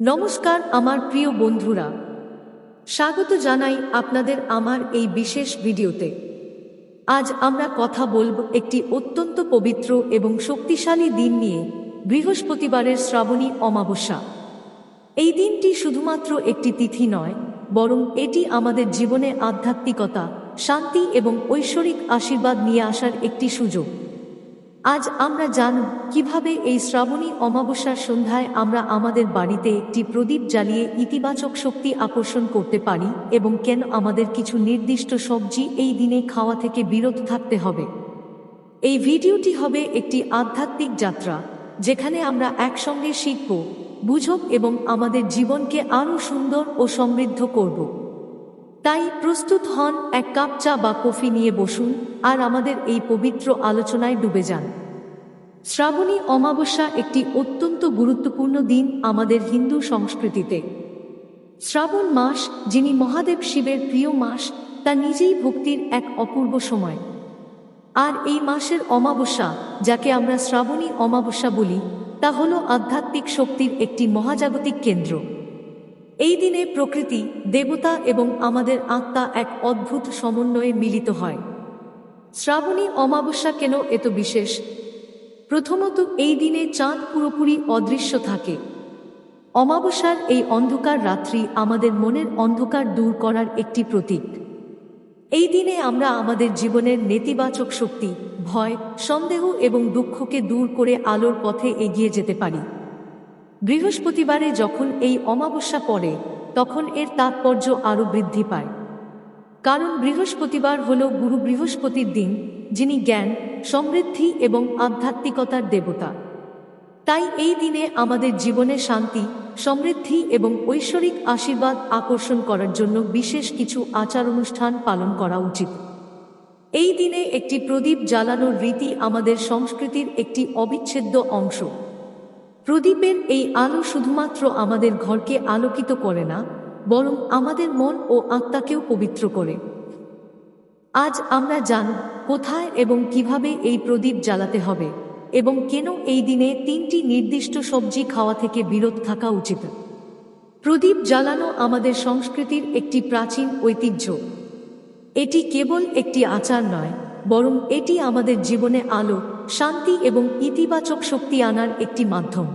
নমস্কার, আমার প্রিয় বন্ধুরা। স্বাগত জানাই আপনাদের আমার এই বিশেষ ভিডিওতে। আজ আমরা কথা বলব একটি অত্যন্ত পবিত্র এবং শক্তিশালী দিন নিয়ে, বৃহস্পতিবারের শ্রাবণী অমাবস্যা। এই দিনটি শুধুমাত্র একটি তিথি নয়, বরং এটি আমাদের জীবনে আধ্যাত্মিকতা, শান্তি এবং ঐশ্বরিক আশীর্বাদ নিয়ে আসার একটি সুযোগ। আজ আমরা জানব কীভাবে এই শ্রাবণী অমাবস্যার সন্ধ্যায় আমরা আমাদের বাড়িতে একটি প্রদীপ জ্বালিয়ে ইতিবাচক শক্তি আকর্ষণ করতে পারি এবং কেন আমাদের কিছু নির্দিষ্ট সবজি এই দিনে খাওয়া থেকে বিরত থাকতে হবে। এই ভিডিওটি হবে একটি আধ্যাত্মিক যাত্রা, যেখানে আমরা একসঙ্গে শিখব, বুঝব এবং আমাদের জীবনকে আরও সুন্দর ও সমৃদ্ধ করব। তাই প্রস্তুত হন, এক কাপ চা বা কফি নিয়ে বসুন, আর আমাদের এই পবিত্র আলোচনায় ডুবে যান। শ্রাবণী অমাবস্যা একটি অত্যন্ত গুরুত্বপূর্ণ দিন আমাদের হিন্দু সংস্কৃতিতে। শ্রাবণ মাস, যিনি মহাদেব শিবের প্রিয় মাস, তা নিজেই ভক্তির এক অপূর্ব সময়। আর এই মাসের অমাবস্যা, যাকে আমরা শ্রাবণী অমাবস্যা বলি, তা হল আধ্যাত্মিক শক্তির একটি মহাজাগতিক কেন্দ্র। এই দিনে প্রকৃতি, দেবতা এবং আমাদের আত্মা এক অদ্ভুত সমন্বয়ে মিলিত হয়। শ্রাবণী অমাবস্যা কেন এত বিশেষ? প্রথমত এই দিনে চাঁদ পুরোপুরি অদৃশ্য থাকে। অমাবস্যার এই অন্ধকার রাত্রি আমাদের মনের অন্ধকার দূর করার একটি প্রতীক। এই দিনে আমরা আমাদের জীবনের নেতিবাচক শক্তি, ভয়, সন্দেহ এবং দুঃখকে দূর করে আলোর পথে এগিয়ে যেতে পারি। বৃহস্পতিবারে যখন এই অমাবস্যা পড়ে, তখন এর তাৎপর্য আরও বৃদ্ধি পায়। কারণ বৃহস্পতিবার হল গুরু বৃহস্পতির দিন, যিনি জ্ঞান, সমৃদ্ধি এবং আধ্যাত্মিকতার দেবতা। তাই এই দিনে আমাদের জীবনে শান্তি, সমৃদ্ধি এবং ঐশ্বরিক আশীর্বাদ আকর্ষণ করার জন্য বিশেষ কিছু আচার অনুষ্ঠান পালন করা উচিত। এই দিনে একটি প্রদীপ জ্বালানোর রীতি আমাদের সংস্কৃতির একটি অবিচ্ছেদ্য অংশ। প্রদীপের এই আলো শুধুমাত্র আমাদের ঘরকে আলোকিত করে না, বরং আমাদের মন ও আত্মাকেও পবিত্র করে। আজ আমরা জান কোথায় এবং কীভাবে এই প্রদীপ জ্বালাতে হবে, এবং কেন এই দিনে তিনটি নির্দিষ্ট সবজি খাওয়া থেকে বিরত থাকা উচিত। প্রদীপ জ্বালানো আমাদের সংস্কৃতির একটি প্রাচীন ঐতিহ্য। এটি কেবল একটি আচার নয়, বরং এটি আমাদের জীবনে আলো শান্তি এবং ইতিবাচক শক্তি আনার একটি মাধ্যম।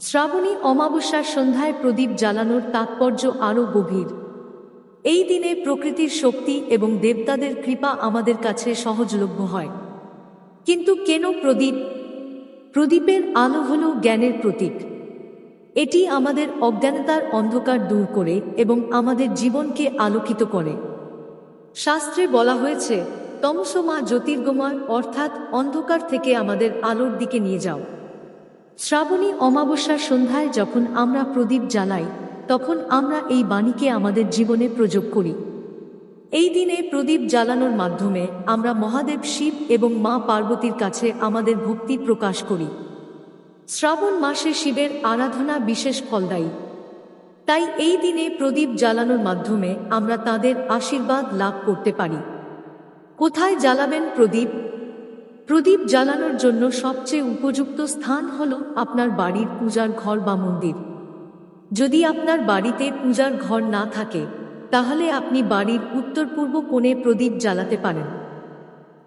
শ্রাবণী অমাবস্যার সন্ধ্যায় প্রদীপ জ্বালানোর তাৎপর্য আরও গভীর। এই দিনে প্রকৃতির শক্তি এবং দেবতাদের কৃপা আমাদের কাছে সহজলভ্য হয়। কিন্তু কেন প্রদীপ? প্রদীপের আলো হল জ্ঞানের প্রতীক। এটি আমাদের অজ্ঞানতার অন্ধকার দূর করে এবং আমাদের জীবনকে আলোকিত করে। শাস্ত্রে বলা হয়েছে তমসমা জ্যোতির্গময় অর্থাৎ অন্ধকার থেকে আমাদের আলোর দিকে নিয়ে যাও। শ্রাবণী অমাবস্যার সন্ধ্যায় যখন আমরা প্রদীপ জ্বালাই, তখন আমরা এই বাণীকে আমাদের জীবনে প্রযোগ করি। এই দিনে প্রদীপ জ্বালানোর মাধ্যমে আমরা মহাদেব শিব এবং মা পার্বতীর কাছে আমাদের ভক্তি প্রকাশ করি। শ্রাবণ মাসে শিবের আরাধনা বিশেষ ফলদায়ী। তাই এই দিনে প্রদীপ জ্বালানোর মাধ্যমে আমরা তাদের আশীর্বাদ লাভ করতে পারি। কোথায় জ্বালাবেন প্রদীপ? প্রদীপ জ্বালানোর জন্য সবচেয়ে উপযুক্ত স্থান হল আপনার বাড়ির পূজার ঘর বা মন্দির। যদি আপনার বাড়িতে পূজার ঘর না থাকে, তাহলে আপনি বাড়ির উত্তর পূর্ব কোণে প্রদীপ জ্বালাতে পারেন।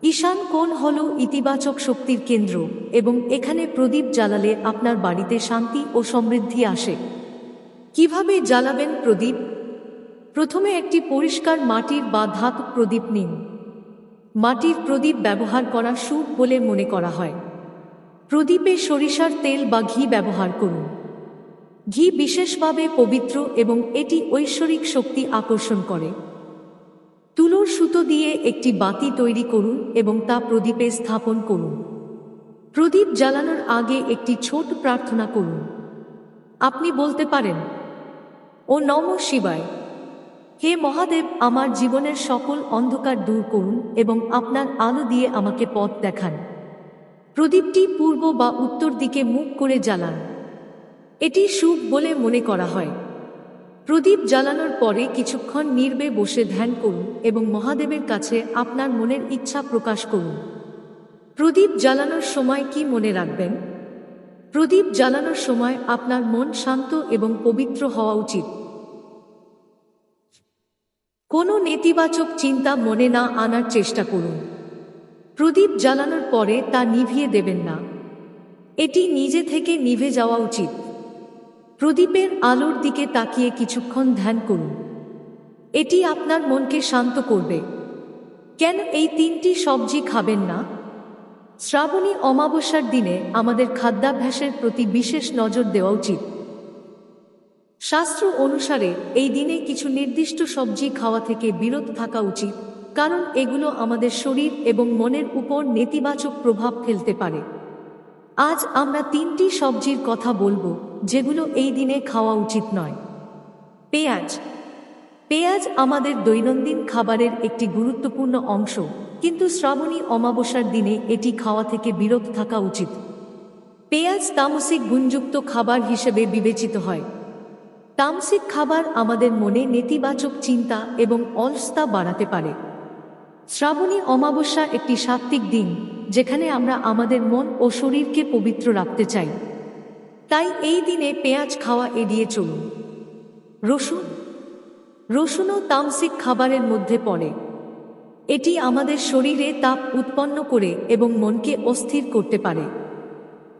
ঈশান কোণ হল ইতিবাচক শক্তির কেন্দ্র এবং এখানে প্রদীপ জ্বালালে আপনার বাড়িতে শান্তি ও সমৃদ্ধি আসে। কীভাবে জ্বালাবেন প্রদীপ? প্রথমে একটি পরিষ্কার মাটির বা ধাতু প্রদীপ নিন। মাটির প্রদীপ ব্যবহার করা শুভ বলে মনে করা হয়। প্রদীপে সরিষার তেল বা ঘি ব্যবহার করুন। ঘি বিশেষভাবে পবিত্র এবং এটি ঐশ্বরিক শক্তি আকর্ষণ করে। তুলোর সুতো দিয়ে একটি বাতি তৈরি করুন এবং তা প্রদীপে স্থাপন করুন। প্রদীপ জ্বালানোর আগে একটি ছোট প্রার্থনা করুন। আপনি বলতে পারেন, ও নম শিবায়। হে মহাদেব, আমার জীবনের সকল অন্ধকার দূর করুন এবং আপনার আলো দিয়ে আমাকে পথ দেখান। প্রদীপটি পূর্ব বা উত্তর দিকে মুখ করে জ্বালান। এটি শুভ বলে মনে করা হয়। প্রদীপ জ্বালানোর পরে কিছুক্ষণ নির্বে বসে ধ্যান করুন এবং মহাদেবের কাছে আপনার মনের ইচ্ছা প্রকাশ করুন। প্রদীপ জ্বালানোর সময় কি মনে রাখবেন? প্রদীপ জ্বালানোর সময় আপনার মন শান্ত এবং পবিত্র হওয়া উচিত। কোনো নেতিবাচক চিন্তা মনে না আনার চেষ্টা করুন। প্রদীপ জ্বালানোর পরে তা নিভিয়ে দেবেন না। এটি নিজে থেকে নিভে যাওয়া উচিত। প্রদীপের আলোর দিকে তাকিয়ে কিছুক্ষণ ধ্যান করুন। এটি আপনার মনকে শান্ত করবে। কেন এই তিনটি সবজি খাবেন না? শ্রাবণী অমাবস্যার দিনে আমাদের খাদ্যাভ্যাসের প্রতি বিশেষ নজর দেওয়া উচিত। শাস্ত্র অনুসারে, এই দিনে কিছু নির্দিষ্ট সবজি খাওয়া থেকে বিরত থাকা উচিত, কারণ এগুলো আমাদের শরীর এবং মনের উপর নেতিবাচক প্রভাব ফেলতে পারে। আজ আমরা তিনটি সবজির কথা বলব, যেগুলো এই দিনে খাওয়া উচিত নয়। পেঁয়াজ। পেঁয়াজ আমাদের দৈনন্দিন খাবারের একটি গুরুত্বপূর্ণ অংশ, কিন্তু শ্রাবণী অমাবস্যার দিনে এটি খাওয়া থেকে বিরত থাকা উচিত। পেঁয়াজ তামসিক গুণযুক্ত খাবার হিসেবে বিবেচিত হয়। তামসিক খাবার আমাদের মনে নেতিবাচক চিন্তা এবং অলসতা বাড়াতে পারে। শ্রাবণী অমাবস্যা একটি সাত্ত্বিক দিন, যেখানে আমরা আমাদের মন ও শরীরকে পবিত্র রাখতে চাই। তাই এই দিনে পেঁয়াজ খাওয়া এড়িয়ে চলুন। রসুন। রসুনও তামসিক খাবারের মধ্যে পড়ে। এটি আমাদের শরীরে তাপ উৎপন্ন করে এবং মনকে অস্থির করতে পারে।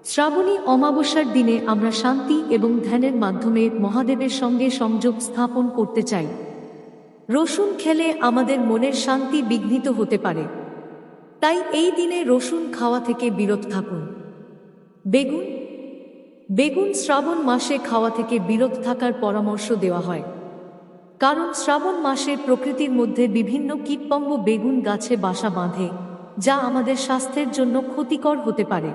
শ্রাবণী অমাবস্যার দিনে আমরা শান্তি এবং ধ্যানের মাধ্যমে মহাদেবের সঙ্গে সংযোগ স্থাপন করতে চাই। রসুন খেলে আমাদের মনের শান্তি বিঘ্নিত হতে পারে। তাই এই দিনে রসুন খাওয়া থেকে বিরত থাকুন। বেগুন? বেগুন শ্রাবণ মাসে খাওয়া থেকে বিরত থাকার পরামর্শ দেওয়া হয়। কারণ শ্রাবণ মাসে প্রকৃতির মধ্যে বিভিন্ন কীটপঙ্গ বেগুন গাছে বাসা বাঁধে, যা আমাদের স্বাস্থ্যের জন্য ক্ষতিকর হতে পারে।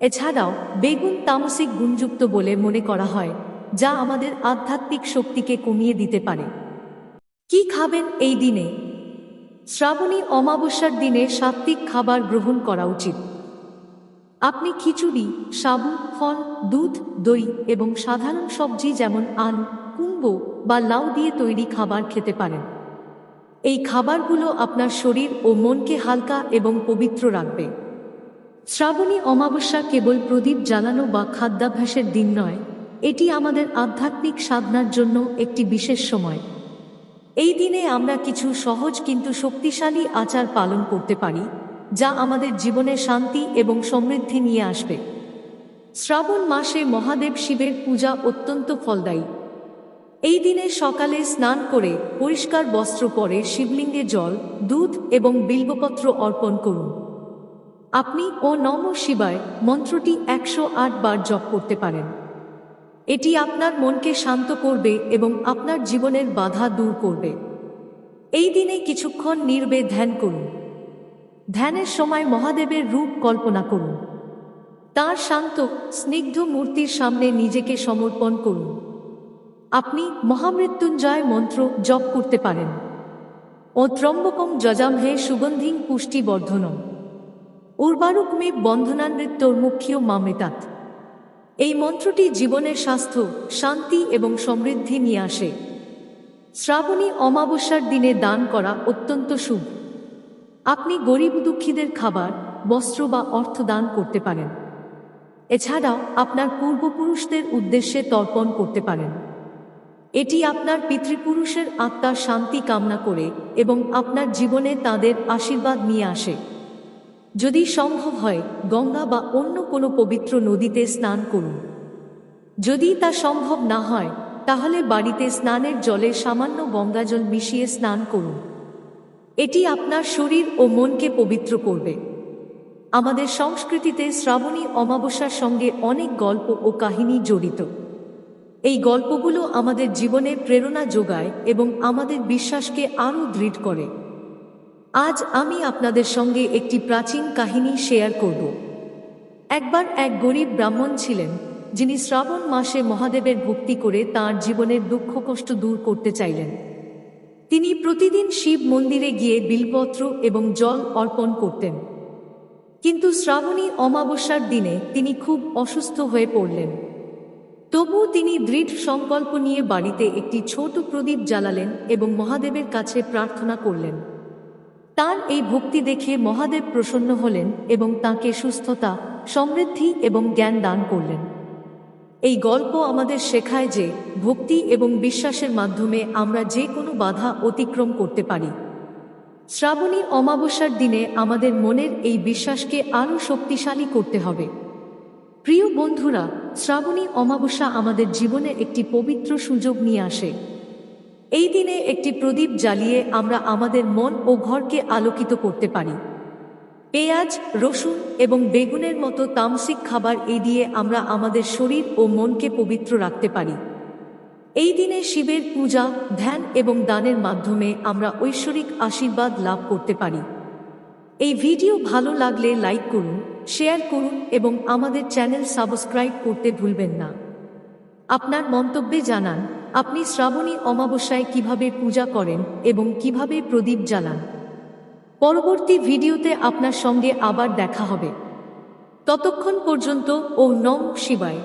এছাড়াও, বেগুন তামসিক গুণযুক্ত বলে মনে করা হয়, যা আমাদের আধ্যাত্মিক শক্তিকে কমিয়ে দিতে পারে। কি খাবেন এই দিনে? শ্রাবণী অমাবস্যার দিনে সাত্ত্বিক খাবার গ্রহণ করা উচিত। আপনি খিচুড়ি, সাবু, ফল, দুধ, দই এবং সাধারণ সবজি যেমন আলু কুম্বো বা লাউ দিয়ে তৈরি খাবার খেতে পারেন। এই খাবারগুলো আপনার শরীর ও মনকে হালকা এবং পবিত্র রাখবে। শ্রাবণী অমাবস্যা কেবল প্রদীপ জ্বালানো বা খাদ্যাভ্যাসের দিন নয়, এটি আমাদের আধ্যাত্মিক সাধনার জন্য একটি বিশেষ সময়। এই দিনে আমরা কিছু সহজ কিন্তু শক্তিশালী আচার পালন করতে পারি, যা আমাদের জীবনে শান্তি এবং সমৃদ্ধি নিয়ে আসবে। শ্রাবণ মাসে মহাদেব শিবের পূজা অত্যন্ত ফলদায়ী। এই দিনে সকালে স্নান করে পরিষ্কার বস্ত্র পরে শিবলিঙ্গে জল, দুধ এবং বিল্বপত্র অর্পণ করুন। আপনি ও নম শিবায় মন্ত্রটি একশো আট বার জপ করতে পারেন। এটি আপনার মনকে শান্ত করবে এবং আপনার জীবনের বাধা দূর করবে। এই দিনে কিছুক্ষণ নির্বে ধ্যান করুন। ধ্যানের সময় মহাদেবের রূপ কল্পনা করুন। তার শান্ত, স্নিগ্ধ মূর্তির সামনে নিজেকে সমর্পণ করুন। আপনি মহামৃত্যুঞ্জয় মন্ত্র জপ করতে পারেন। ও ত্রম্বকম যজামহে সুগন্ধিং পুষ্টি বর্ধনম উর্বারুকমে বন্ধনানৃত্যর মুখ্য মামৃতাৎ এই মন্ত্রটি জীবনের স্বাস্থ্য, শান্তি এবং সমৃদ্ধি নিয়ে আসে। শ্রাবণী অমাবস্যার দিনে দান করা অত্যন্ত শুভ। আপনি গরিব দুঃখীদের খাবার, বস্ত্র বা অর্থ দান করতে পারেন। এছাড়াও আপনার পূর্বপুরুষদের উদ্দেশ্যে তর্পণ করতে পারেন। এটি আপনার পিতৃপুরুষের আত্মার শান্তি কামনা করে এবং আপনার জীবনে তাদের আশীর্বাদ নিয়ে আসে। যদি সম্ভব হয়, গঙ্গা বা অন্য কোনো পবিত্র নদীতে স্নান করুন। যদি তা সম্ভব না হয়, তাহলে বাড়িতে স্নানের জলে সামান্য গঙ্গাজল মিশিয়ে স্নান করুন। এটি আপনার শরীর ও মনকে পবিত্র করবে। আমাদের সংস্কৃতিতে শ্রাবণী অমাবস্যার সঙ্গে অনেক গল্প ও কাহিনী জড়িত। এই গল্পগুলো আমাদের জীবনে প্রেরণা যোগায় এবং আমাদের বিশ্বাসকে আরও দৃঢ় করে। আজ আমি আপনাদের সঙ্গে একটি প্রাচীন কাহিনী শেয়ার করব। একবার এক গরিব ব্রাহ্মণ ছিলেন, যিনি শ্রাবণ মাসে মহাদেবের ভক্তি করে তাঁর জীবনের দুঃখ কষ্ট দূর করতে চাইলেন। তিনি প্রতিদিন শিব মন্দিরে গিয়ে বিলপত্র এবং জল অর্পণ করতেন। কিন্তু শ্রাবণী অমাবস্যার দিনে তিনি খুব অসুস্থ হয়ে পড়লেন। তবু তিনি দৃঢ় সংকল্প নিয়ে বাড়িতে একটি ছোট প্রদীপ জ্বালালেন এবং মহাদেবের কাছে প্রার্থনা করলেন। তার এই ভক্তি দেখে মহাদেব প্রসন্ন হলেন এবং তাকে সুস্থতা, সমৃদ্ধি এবং জ্ঞান দান করলেন। এই গল্প আমাদের শেখায় যে ভক্তি এবং বিশ্বাসের মাধ্যমে আমরা যে কোনো বাধা অতিক্রম করতে পারি। শ্রাবণী অমাবস্যার দিনে আমাদের মনের এই বিশ্বাসকে আরও শক্তিশালী করতে হবে। প্রিয় বন্ধুরা, শ্রাবণী অমাবস্যা আমাদের জীবনে একটি পবিত্র সুযোগ নিয়ে আসে। এই দিনে একটি প্রদীপ জ্বালিয়ে আমরা আমাদের মন ও ঘরকে আলোকিত করতে পারি। পেঁয়াজ, রসুন এবং বেগুনের মতো তামসিক খাবার এড়িয়ে আমরা আমাদের শরীর ও মনকে পবিত্র রাখতে পারি। এই দিনে শিবের পূজা, ধ্যান এবং দানের মাধ্যমে আমরা ঐশ্বরিক আশীর্বাদ লাভ করতে পারি। এই ভিডিও ভালো লাগলে লাইক করুন, শেয়ার করুন এবং আমাদের চ্যানেল সাবস্ক্রাইব করতে ভুলবেন না। আপনার মন্তব্যে জানান আপনি শ্রাবণী অমাবস্যায় কীভাবে পূজা করেন এবং কীভাবে প্রদীপ জ্বালান? পরবর্তী ভিডিওতে আপনার সঙ্গে আবার দেখা হবে। ততক্ষণ পর্যন্ত ও নম শিবায়।